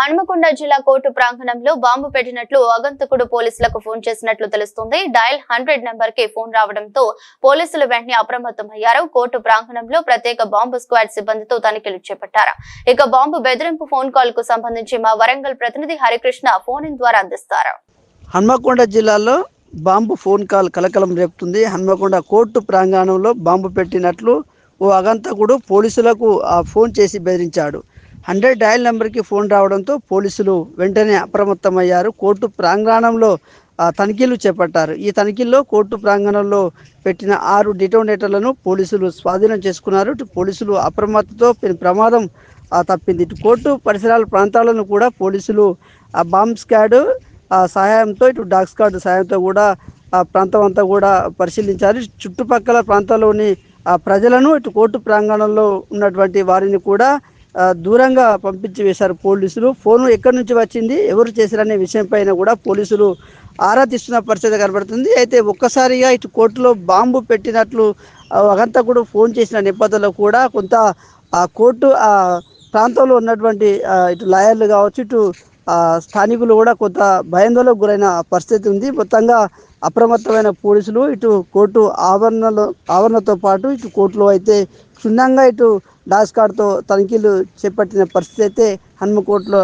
హన్మకొండ జిల్లా కోర్టు ప్రాంగణంలో బాంబు పెట్టినట్లు అగంతకుడు పోలీసులకు ఫోన్ చేసినట్లు తెలుస్తుంది. డయల్ హండ్రెడ్ నెంబర్కి ఫోన్ రావడంతో పోలీసులు వెంటనే అప్రమత్తమయ్యారు. కోర్టు ప్రాంగణంలో ప్రత్యేక బాంబు స్క్వాడ్ సిబ్బందితో తనిఖీలు చేపట్టారు. ఇక బాంబు బెదిరింపు ఫోన్ కాల్కు సంబంధించి మా వరంగల్ ప్రతినిధి హరికృష్ణ ఫోన్ ఇన్ ద్వారా అందిస్తారు. హన్మకొండ జిల్లాలో బాంబు ఫోన్ కాల్ కలకలం రేపుతుంది. హన్మకొండ కోర్టు ప్రాంగణంలో బాంబు పెట్టినట్లు ఓ అగంతకుడు పోలీసులకు ఆ ఫోన్ చేసి బెదిరించాడు. హండ్రెడ్ డయల్ నెంబర్కి ఫోన్ రావడంతో పోలీసులు వెంటనే అప్రమత్తమయ్యారు. కోర్టు ప్రాంగణంలో ఆ, తనిఖీలు చేపట్టారు. ఈ తనిఖీల్లో కోర్టు ప్రాంగణంలో పెట్టిన ఆరు డిటోనేటర్లను పోలీసులు స్వాధీనం చేసుకున్నారు. ఇటు పోలీసులు అప్రమత్తతో ప్రమాదం తప్పింది. ఇటు కోర్టు పరిసరాల ప్రాంతాలను కూడా పోలీసులు ఆ బాంబ్ స్క్వాడ్ ఆ సహాయంతో ఇటు డాగ్ స్క్వాడ్ సహాయంతో కూడా ఆ ప్రాంతం అంతా కూడా పరిశీలించారు. చుట్టుపక్కల ప్రాంతాల్లోని ఆ ప్రజలను ఇటు కోర్టు ప్రాంగణంలో ఉన్నటువంటి వారిని కూడా దూరంగా పంపించి వేశారు పోలీసులు. ఫోన్ ఎక్కడి నుంచి వచ్చింది ఎవరు చేశారనే విషయం పైన కూడా పోలీసులు ఆరా తీస్తున్న పరిస్థితి కనబడుతుంది. అయితే ఒక్కసారిగా ఇటు కోర్టులో బాంబు పెట్టినట్లు అదంతా కూడా ఫోన్ చేసిన నేపథ్యంలో కూడా కొంత ఆ కోర్టు ఆ ప్రాంతంలో ఉన్నటువంటి ఇటు లాయర్లు కావచ్చు ఇటు స్థానికులు కూడా కొంత భయాందోళనకు గురైన పరిస్థితి ఉంది. మొత్తంగా అప్రమత్తమైన పోలీసులు ఇటు కోర్టు ఆవరణలో ఆవరణతో పాటు ఇటు కోర్టులో అయితే క్షుణ్ణంగా ఇటు డాస్ కార్డ్తో తనిఖీలు చేపట్టిన పరిస్థితి అయితే హన్మకోట్లో